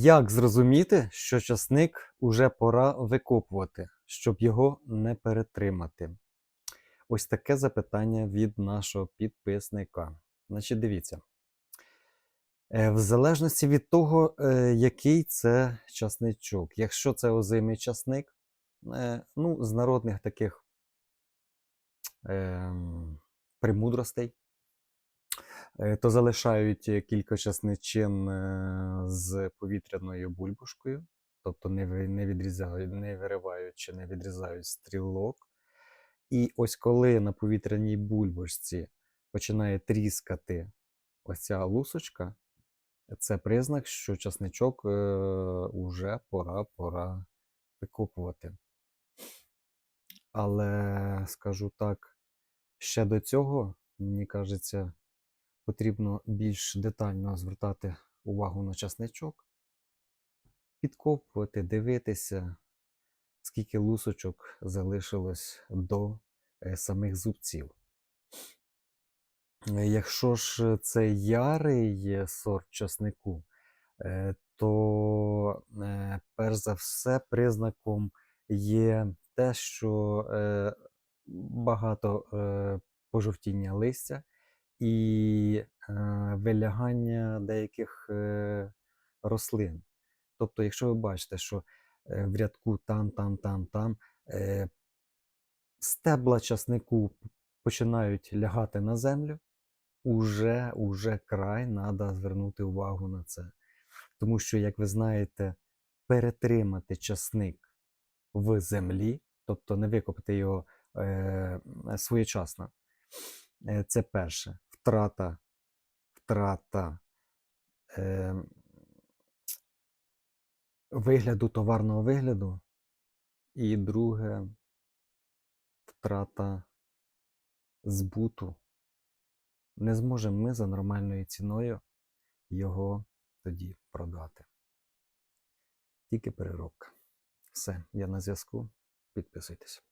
Як зрозуміти, що часник уже пора викопувати, щоб його не перетримати? Ось таке запитання від нашого підписника. Значить, дивіться. Е, В залежності від того, е, який це часничок. Якщо це озимий часник, е, ну, з народних таких ем, премудростей, е, то залишають е, кілька часничин е, з повітряною бульбашкою, тобто не, не відрізають, не виривають чи не відрізають стрілок. І ось коли на повітряній бульбашці починає тріскати ось ця лусочка, це признак, що часничок е, уже пора, пора викопувати. Але скажу так, ще до цього, мені кажеться, потрібно більш детально звертати увагу на часничок, підкопувати, дивитися, скільки лусочок залишилось до е, самих зубців. Е, Якщо ж це ярий сорт часнику, е, то перш за все признаком є те, що багато пожовтіння листя і е, вилягання деяких е, рослин. Тобто, якщо ви бачите, що е, в рядку там, там, там, там стебла часнику починають лягати на землю, уже, уже край треба звернути увагу на це. Тому що, як ви знаєте, перетримати часник в землі, тобто не викопати його е, своєчасно, це перше. Втрата, втрата е, вигляду, товарного вигляду. І друге, втрата збуту. Не зможемо ми за нормальною ціною його тоді продати. Тільки переробка. Все, я на зв'язку. Підписуйтесь.